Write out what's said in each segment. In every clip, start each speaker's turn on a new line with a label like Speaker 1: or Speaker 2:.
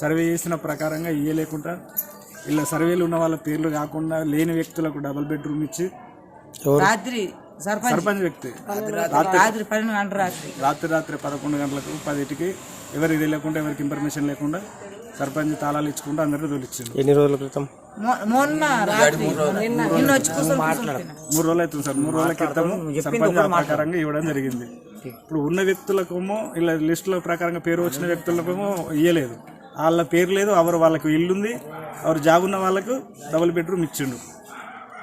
Speaker 1: Survey చేసిన ప్రకారంగా ఇయ్యలేకుండా ఇలా సర్వేలు ఉన్న వాళ్ళ పేర్లు కాకుండా లేని వ్యక్తులకు డబుల్ బెడ్రూమ్ ఇచ్చి
Speaker 2: రాత్రి సర్పంచ్.
Speaker 1: వ్యక్తి.
Speaker 2: రాత్రి రాత్రి
Speaker 1: రాత్రి రాత్రి పదకొండు గంటలకు పదిటికి ఎవరికి తెలియకుండా ఎవరికి ఇన్ఫర్మేషన్ లేకుండా సర్పంచ్ తాళాలు ఇచ్చుకుంటూ అందరూ తోలిచ్చిండు
Speaker 3: ఎన్ని రోజుల క్రితం.
Speaker 1: మూడు రోజులు. అవుతుంది సార్. మూడు రోజుల క్రితము సర్పంచ్ ప్రకారంగా ఇవ్వడం జరిగింది. ఇప్పుడు ఉన్న వ్యక్తులకేమో ఇలా లిస్టుల ప్రకారంగా పేరు వచ్చిన వ్యక్తులకేమో ఇయ్యలేదు. వాళ్ళ పేరు లేదు ఎవరు వాళ్ళకు ఇల్లు ఉంది ఎవరు జాబ్ ఉన్న వాళ్ళకు డబుల్ బెడ్రూమ్ ఇచ్చిండు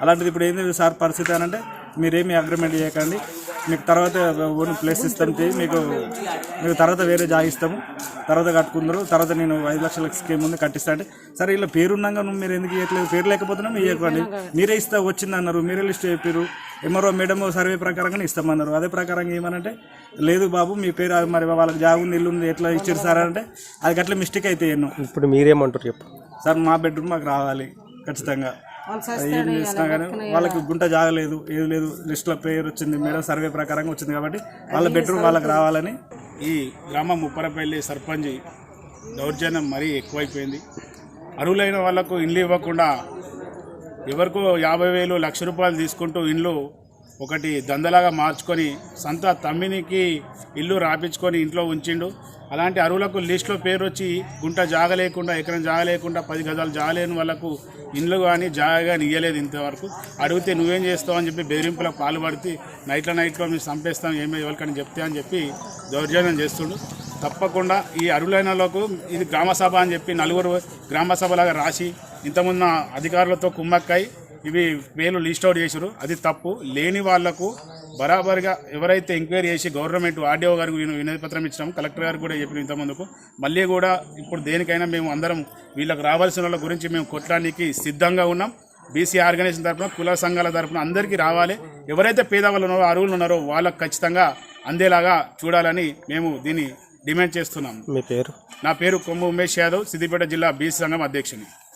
Speaker 1: అలాంటిది ఇప్పుడు ఏంది సార్ పరిస్థితి అని అంటే మీరేమి అగ్రిమెంట్ చేయకండి. మీకు తర్వాత ఓన్ ప్లేస్ ఇస్తాం మీకు మీకు తర్వాత వేరే జాగా ఇస్తాము. తర్వాత కట్టుకుందరు. తర్వాత నేను ఐదు లక్షల స్కీమ్ ఉంది కట్టిస్తా అంటే. సరే ఇలా పేరున్నాగా నువ్వు మీరు ఎందుకు ఇవ్వట్లేదు పేరు లేకపోతున్నాం ఇవ్వకండి మీరే ఇస్తా వచ్చింది అన్నారు మీరే లిస్ట్ చెప్పారు ఎంఆర్ఓ మేడం సర్వే ప్రకారంగా ఇస్తామన్నారు. అదే ప్రకారంగా ఏమనంటే లేదు బాబు మీ పేరు అది మరి వాళ్ళకి జాగు ఉంది ఇల్లు ఉంది ఎట్లా ఇచ్చారు సార్ అంటే అది అట్లా మిస్టేక్ అయితే ఎన్నో.
Speaker 3: ఇప్పుడు మీరేమంటారు చెప్పు.
Speaker 1: సార్ మా బెడ్రూమ్ మాకు రావాలి ఖచ్చితంగా. ఏం చేసినా కానీ వాళ్ళకి గుంట జాగలేదు ఏది లేదు. లిస్ట్లో పేరు వచ్చింది మేడం సర్వే ప్రకారంగా వచ్చింది కాబట్టి వాళ్ళ బెడ్రూమ్ వాళ్ళకి రావాలని
Speaker 4: ఈ గ్రామం ముప్పరపల్లి సర్పంచ్ దౌర్జన్యం మరీ ఎక్కువైపోయింది. అర్హులైన వాళ్ళకు ఇండ్లు ఇవ్వకుండా ఎవరికో యాభై వేలు లక్ష రూపాయలు తీసుకుంటూ ఇండ్లు ఒకటి దందలాగా మార్చుకొని సంత తమ్మినికి ఇల్లు రాపించుకొని ఇంట్లో ఉంచిండు. అలాంటి అరువులకు లిస్టులో పేరు వచ్చి గుంట జాగ లేకుండా ఎకరం జాగ లేకుండా పది గజాలు జాగలేని వాళ్ళకు ఇండ్లు కానీ జాగ కానీ ఇయ్యలేదు ఇంతవరకు. అడిగితే నువ్వేం చేస్తావు అని చెప్పి బెదిరింపులకు పాల్పడితే నైట్లో నైట్లో మేము చంపేస్తాం ఏమే ఎవరికని చెప్తే అని చెప్పి దౌర్జన్యం చేస్తుండు. తప్పకుండా ఈ అరువులైనలకు ఇది గ్రామ సభ అని చెప్పి నలుగురు గ్రామసభలాగా రాసి ఇంతకుముందు అధికారులతో కుమ్మక్కై ఇవి పేర్లు లిస్ట్ అవుట్ చేశారు అది తప్పు. లేని వాళ్ళకు బరాబర్గా ఎవరైతే ఎంక్వైరీ చేసి గవర్నమెంట్ ఆర్డీఓ గారికి విన- వినతి పత్రం ఇచ్చినాం కలెక్టర్ గారికి కూడా చెప్పిన ఇంతమందుకు మళ్ళీ కూడా ఇప్పుడు దేనికైనా మేము అందరం వీళ్ళకి రావాల్సిన వాళ్ళ గురించి మేము కొట్టడానికి సిద్ధంగా ఉన్నాం. బీసీ ఆర్గనైజేషన్ తరఫున కుల సంఘాల తరఫున అందరికీ రావాలి. ఎవరైతే పేదవాళ్ళు ఉన్నారో అరువులు ఉన్నారో వాళ్ళకి ఖచ్చితంగా అందేలాగా చూడాలని మేము దీన్ని డిమాండ్ చేస్తున్నాం.
Speaker 3: మీ పేరు?
Speaker 4: నా పేరు కొమ్ము ఉమేష్ యాదవ్ సిద్దిపేట జిల్లా బీసీ సంఘం అధ్యక్షుని.